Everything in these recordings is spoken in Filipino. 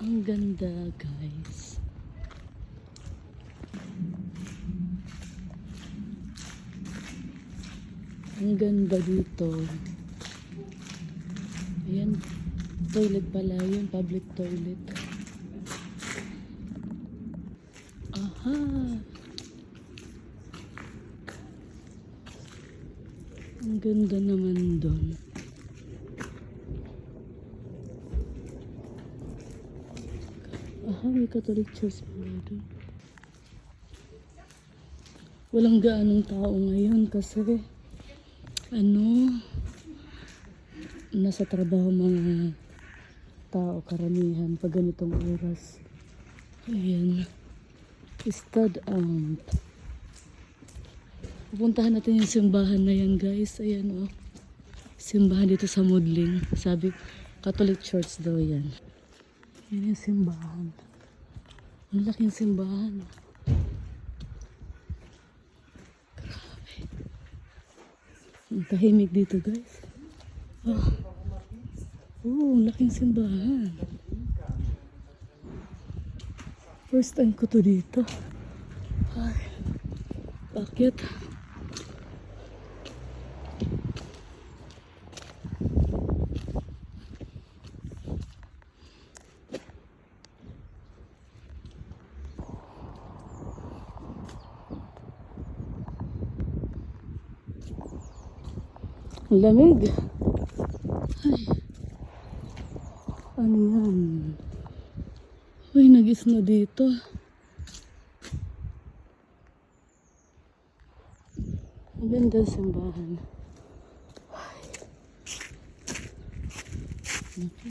Ang ganda, guys. Ang ganda dito. Ayan. Toilet pala yun. Public toilet. Aha. Ang ganda naman doon. Aha, may Catholic Church doon. Walang gaanong tao ngayon kasi ano, nasa trabaho mga tao karamihan pag ganitong oras. Ayan. Stud amp. Pupuntahan natin yung simbahan na yan guys. Ayan oh. Simbahan dito sa Mudling. Sabi, Catholic Church daw yan. Yan yung simbahan. Ang laking simbahan. Grabe. Ang tahimik dito guys. Oh. Oh, laking simbahan. First time ko to dito. Ay. Bakit? Ang lamig. Ay. Ano yan? Uy, nag-snow dito. Ang ganda ng simbahan. Ay. Naku.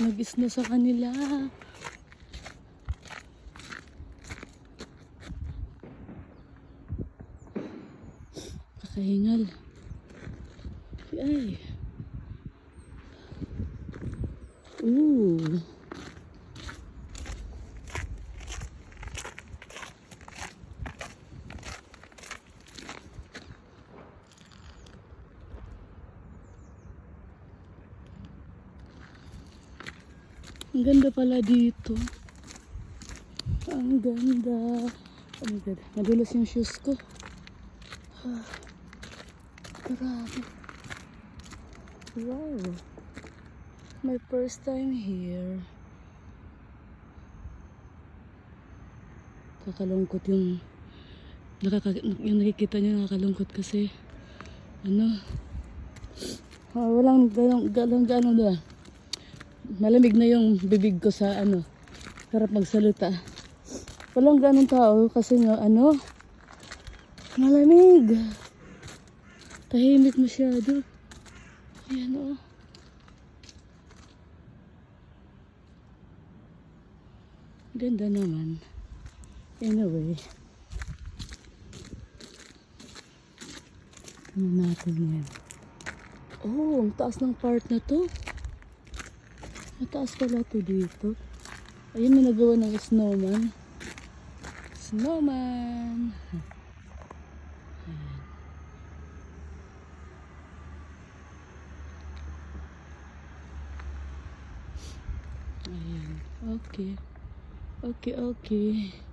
Nag-snow sa kanila. Kakahingal. Ay. Ooh. Ang ganda pala dito. Ang ganda. Oh my God. Madulas yung shoes ko. Ah, grabe. Wow. My first time here. Kakalungkot yung nakaka, yung nakikita niyo nakakalungkot kasi ano ah, walang ganong ganong ganong ba malamig na yung bibig ko sa ano harap magsalita walang ganong tao kasi nga ano malamig tahimik masyado ayan oh Ganda naman. Anyway. Ano natin yan? Oh, ang taas ng part na to. Mataas pala to dito. Ayun, may nagawa ng snowman. Snowman! Ayan. Oh, Ayan. Okay. Okay, okay.